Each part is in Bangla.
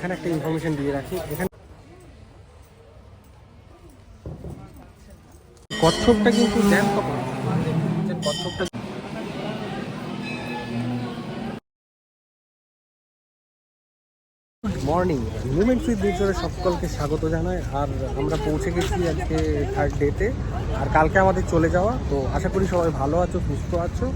এখানে একটা ইনফরমেশন দিয়ে রাখি। এখানে কচ্ছপটা কিন্তু জ্যাম মর্নিং মুভমেন্ট উইথ বিচরে সকলকে স্বাগত জানাই। আর আমরা পৌঁছে গেছি আজকে থার্ড ডেতে আর কালকে আমাদের চলে যাওয়া। তো আশা করি সবাই ভালো আছো, সুস্থ আছো।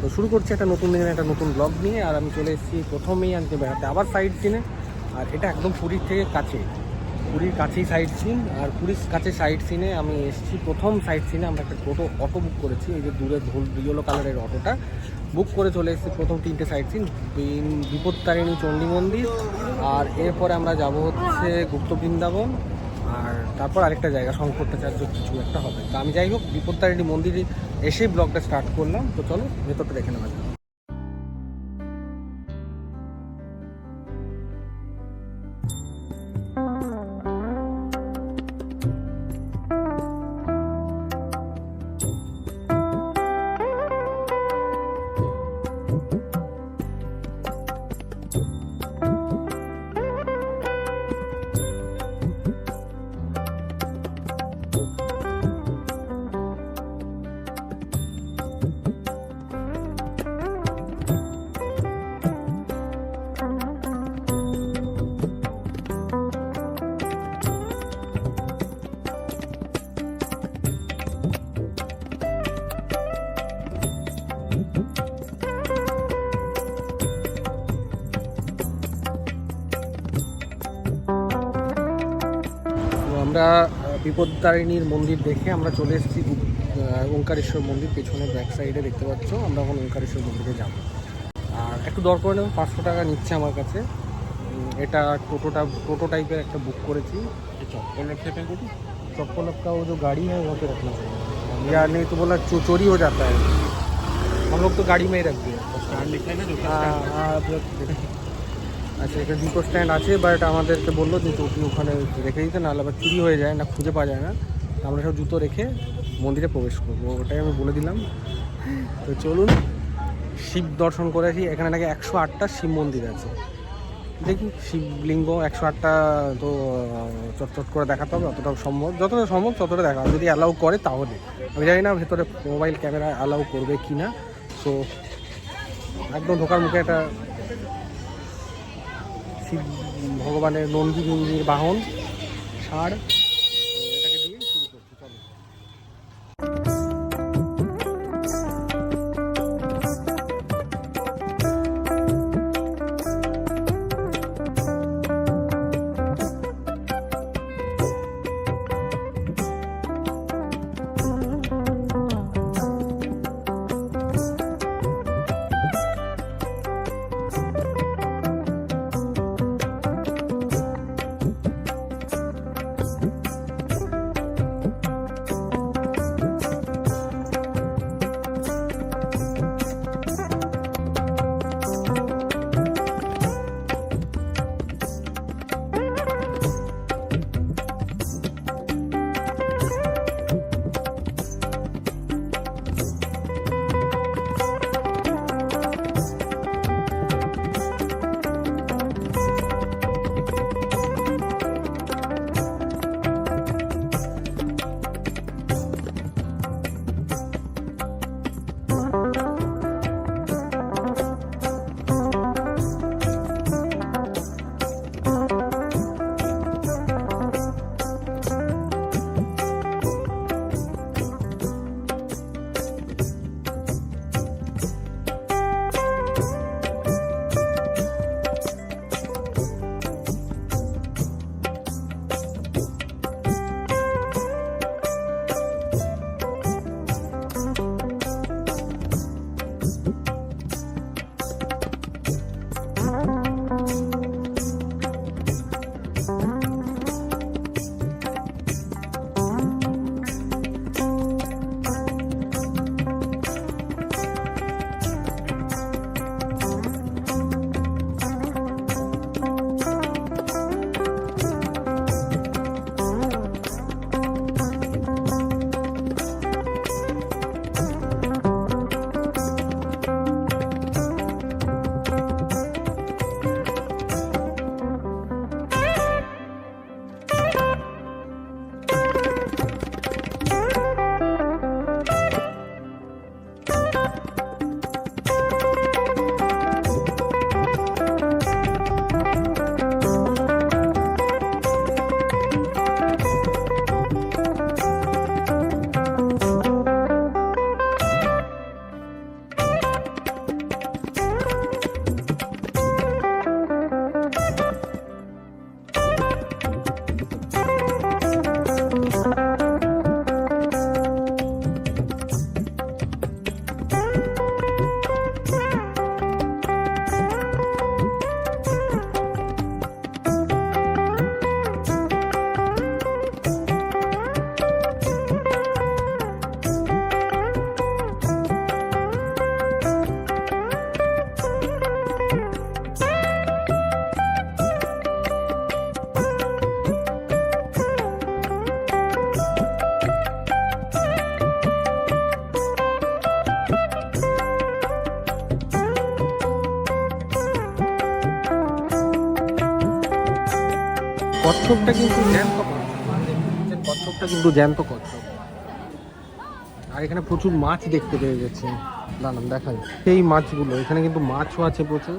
তো শুরু করছি একটা নতুন দিনে একটা নতুন ব্লগ নিয়ে। আর আমি চলে এসেছি প্রথমেই আজকে বেড়াতে। আবার সাইড সিনে আর এটা একদম পুরীর থেকে কাছে। পুরীর কাছেই সাইড সিন আর পুরীর কাছে সাইড সিনে আমি এসেছি। প্রথম সাইড সিনে আমরা একটা টোটো অটো বুক করেছি। এই যে দূরে ধুল, ইয়েলো কালারের অটোটা বুক করে চলে এসেছি প্রথম তিনটে সাইড সিন বিপত্তারিণী, চণ্ডী মন্দির। আর এরপরে আমরা যাব হচ্ছে গুপ্ত বৃন্দাবন। আর তারপর আরেকটা জায়গা শঙ্করটাচার্য কিছু একটা হবে। তো আমি যাই হোক, বিপত্তারিণী মন্দিরে এসেই ব্লগটা স্টার্ট করলাম। তো চলো, ভেতরটা দেখে নেওয়া যাক। আহ, বিপত্তারিণীর মন্দির দেখে আমরা চলে এসেছি গু- আহ, ওঙ্কারেশ্বর মন্দির পেছনে ব্যাক সাইডে দেখতে পাচ্ছ আমরা এখন ওঙ্কারেশ্বর মন্দিরে যাব আর একটু দর করে নেব পাঁচশো টাকা নিচ্ছে আমার কাছে উম, এটা টোটোটা টোটো টাইপের একটা বুক করেছি चप्पल रखे थे कुछ चप्पल का वो जो गाड़ी है वहाँ पे रखना चाहिए या नहीं तो बोला चो, चोरी हो जाता है हम लोग तो गाड़ी में ही रख दिए स्टैंड लिखा है আচ্ছা এখানে দুটো স্ট্যান্ড আছে বাট আমাদেরকে বলল যে চৌকি ওখানে রেখে দিতে, নাহলে আবার চুরি হয়ে যায় না, খুঁজে পাওয়া যায় না। আমরা সব জুতো রেখে মন্দিরে প্রবেশ করব, ওটাই আমি বলে দিলাম। তো চলুন, শিব দর্শন করে আসি। এখানে নাকি একশো আটটা শিব মন্দির আছে। দেখি শিবলিঙ্গ একশো আটটা তো চটচট করে দেখাতে হবে অতটা সম্ভব, যতটা সম্ভব ততটা দেখা। যদি অ্যালাউ করে, তাহলে। আমি জানি না ভেতরে মোবাইল ক্যামেরা অ্যালাউ করবে কি না সো একদম ঢোকার মুখে একটা ভগবানের নন্দী নন্দীর বাহন ষাঁড় Thanks. কচ্ছপটা কিন্তু জ্যান্ত কচ্ছপ কচ্ছপটা কিন্তু জ্যান্ত কচ্ছপ আর এখানে প্রচুর মাছ দেখতে পেয়ে গেছে। দাঁড়ান, দেখাই। সেই মাছগুলো, এখানে কিন্তু মাছও আছে প্রচুর।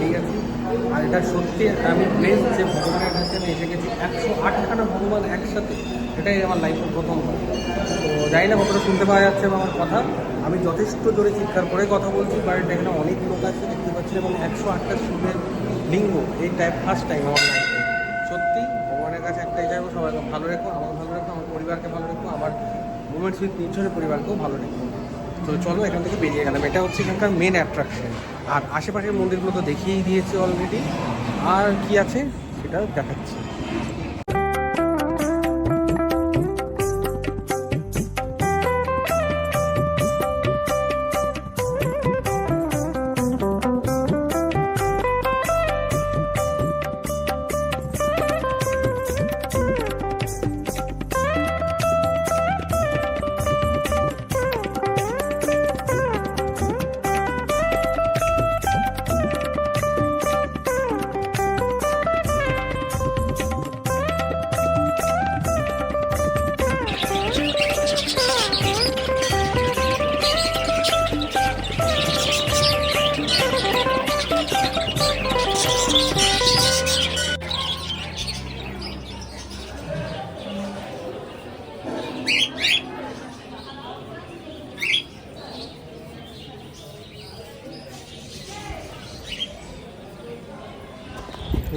দাঁড়িয়ে আছি আর এটা সত্যি আমি প্লেস যে ভগবানের কাছে আমি এসে গেছি, একশো আটখানা ভগবান একসাথে, এটাই আমার লাইফের প্রথমবার তো জানি না কতটা শুনতে পাওয়া যাচ্ছে আমার কথা। আমি যথেষ্ট জোরে চিৎকার করে কথা বলছি বাট এখানে অনেক লোক আছে, দেখতে পাচ্ছি এবং একশো আটটা শিবের লিঙ্গ, এই টাইপ ফার্স্ট টাইম আমার লাইফে সত্যি, ভগবানের কাছে একটাই চাইব, সবাইকে ভালো রেখো, আমাকে ভালো রেখো, আমার পরিবারকে ভালো রেখো আমার মুভমেন্টস উইথ নির্ঝরের পরিবারকেও ভালো রেখো। তো চলো এখান থেকে বেরিয়ে গেলাম। এটা হচ্ছে এখানকার মেন অ্যাট্রাকশন আর আশেপাশের মন্দিরগুলো তো দেখিয়েই দিয়েছে অলরেডি আর কি আছে সেটা দেখাচ্ছি।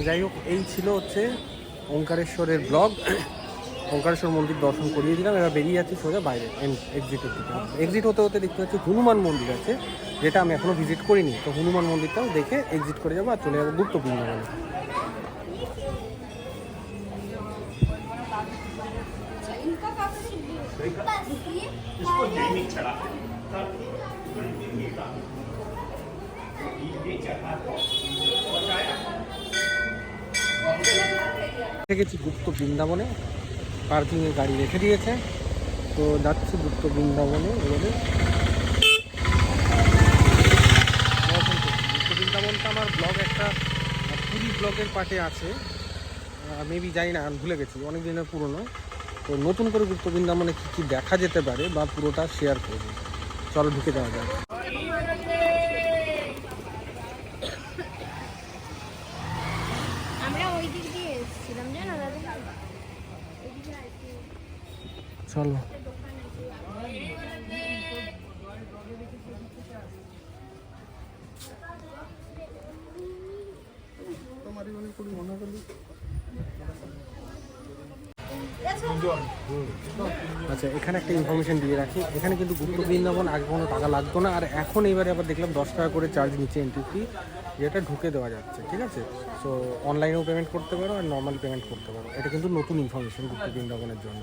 যাই হোক, এই ছিল হচ্ছে ওঙ্কারেশ্বরের ব্লগ। ওঙ্কারেশ্বর মন্দির দর্শন করিয়ে দিলাম, এবার বেরিয়ে যাচ্ছি সোজা বাইরে এক্সিটের দিকে। এক্সিট হতে হতে দেখতে পাচ্ছি হনুমান মন্দির আছে, যেটা আমি এখনও ভিজিট করিনি। তো হনুমান মন্দিরটাও দেখে এক্সিট করে যাব আর চলে যাব গুরুত্বপূর্ণ বলে গেছি গুপ্ত বৃন্দাবনে, পার্কিংয়ে গাড়ি রেখে দিয়েছে। তো যাচ্ছি গুপ্ত বৃন্দাবনে, এবারে। গুপ্ত বৃন্দাবনটা আমার ব্লগ একটা, পুরী ব্লগের পার্টে আছে। মেবি জানি না ভুলে গেছি, অনেক দিনের পুরনো। তো নতুন করে গুপ্ত বৃন্দাবনে কী কী দেখা যেতে পারে, বা পুরোটা শেয়ার করব। চলো ঢুকে দেওয়া যায় আমরা ওই দিক দিয়ে এসেছিলাম জানো দাদা ওইদিকে আছে চলো। আচ্ছা এখানে একটা ইনফরমেশন দিয়ে রাখি। এখানে কিন্তু গুপ্ত বৃন্দাবন আগে কোনো টাকা লাগতো না। আর এখন এবারে আবার দেখলাম দশ টাকা করে চার্জ নিচ্ছে এন্ট্রি ফি যেটা ঢুকে দেওয়া যাচ্ছে, ঠিক আছে? সো অনলাইনেও পেমেন্ট করতে পারো আর নর্মাল পেমেন্ট করতে পারো। এটা কিন্তু নতুন ইনফরমেশন গুপ্ত বৃন্দাবনের জন্য।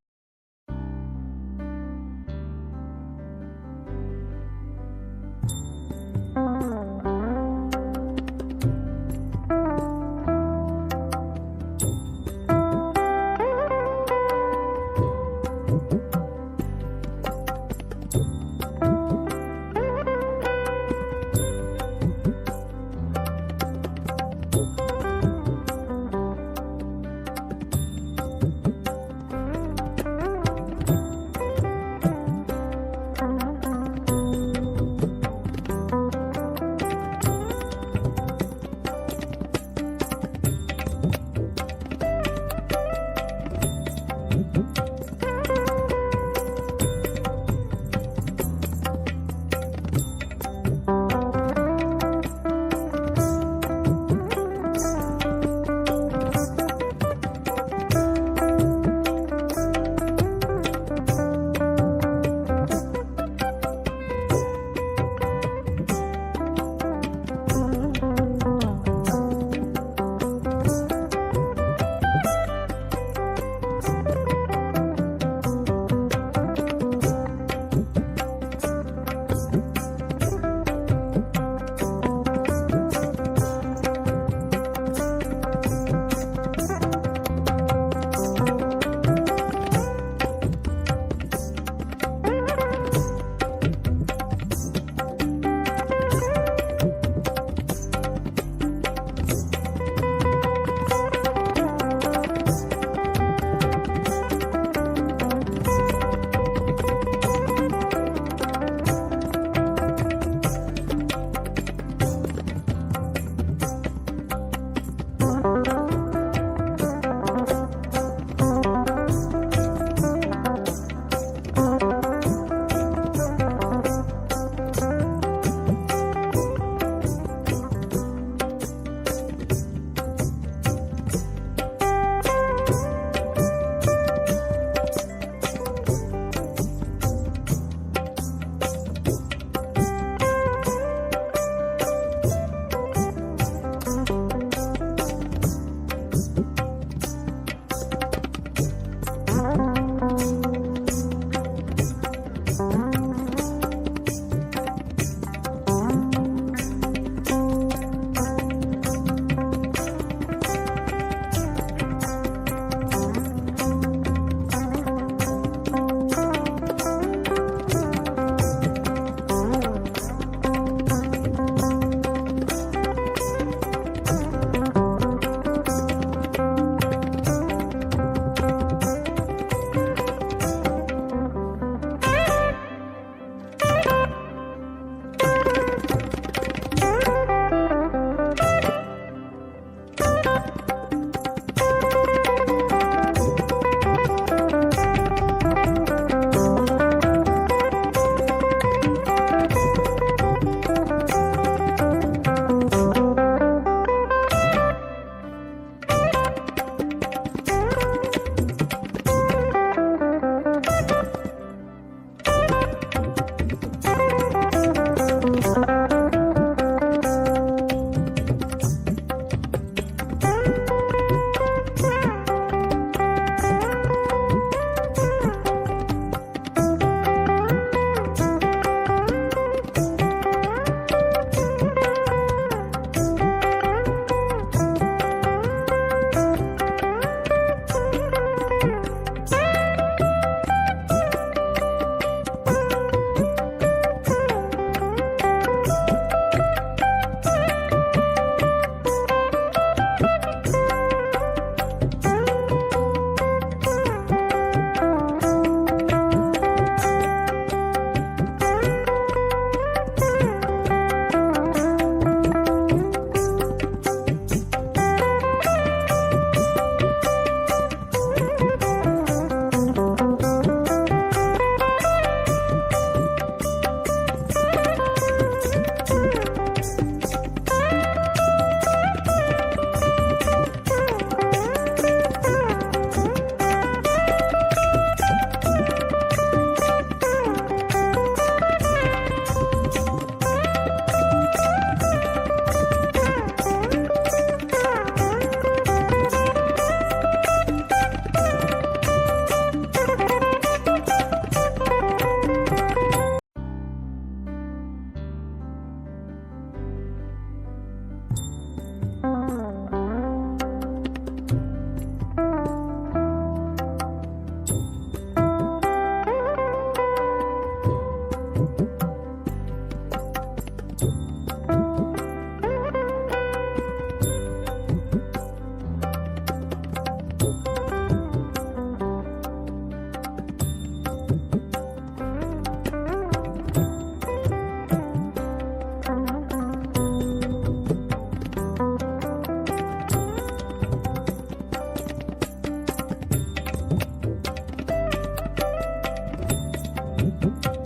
tempo.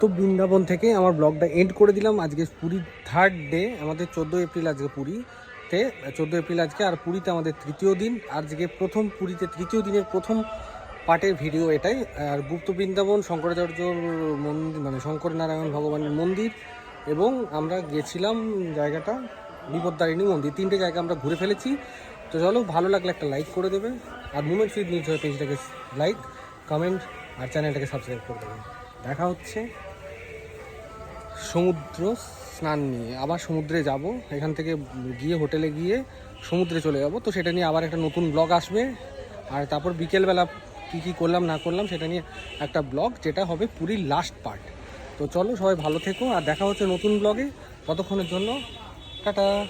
গুপ্ত বৃন্দাবন থেকে আমার ব্লগটা এন্ড করে দিলাম। আজকে পুরী থার্ড ডে আমাদের চোদ্দ এপ্রিল আজকে পুরীতে চোদ্দ এপ্রিল আজকে, আর পুরীতে আমাদের তৃতীয় দিন। আজকে প্রথম পুরীতে, তৃতীয় দিনের প্রথম পার্টের ভিডিও এটাই। আর গুপ্ত বৃন্দাবন, শঙ্করাচার্যর মন্দির মানে শঙ্কর নারায়ণ ভগবানের মন্দির, এবং আমরা গেছিলাম জায়গাটা, বিপদ্দারিণী মন্দির। তিনটে জায়গা আমরা ঘুরে ফেলেছি। তো চলো, ভালো লাগলে একটা লাইক করে দেবে। আর মুমেন্ট ফিড নিউজ পেজটাকে লাইক কমেন্ট আর চ্যানেলটাকে সাবস্ক্রাইব করে দেবে। দেখা হচ্ছে। সমুদ্র স্নান নিয়ে। আবার সমুদ্রে যাব। এখান থেকে গিয়ে হোটেলে গিয়ে সমুদ্রে চলে যাব। তো সেটা নিয়ে আবার একটা নতুন ব্লগ আসবে। আর তারপর বিকেলবেলা কী কী করলাম, না করলাম, সেটা নিয়ে একটা ব্লগ, যেটা হবে পুরীর লাস্ট পার্ট তো চলো সবাই ভালো থেকো, আর দেখা হচ্ছে নতুন ব্লগে। ততক্ষণের জন্য টাটা।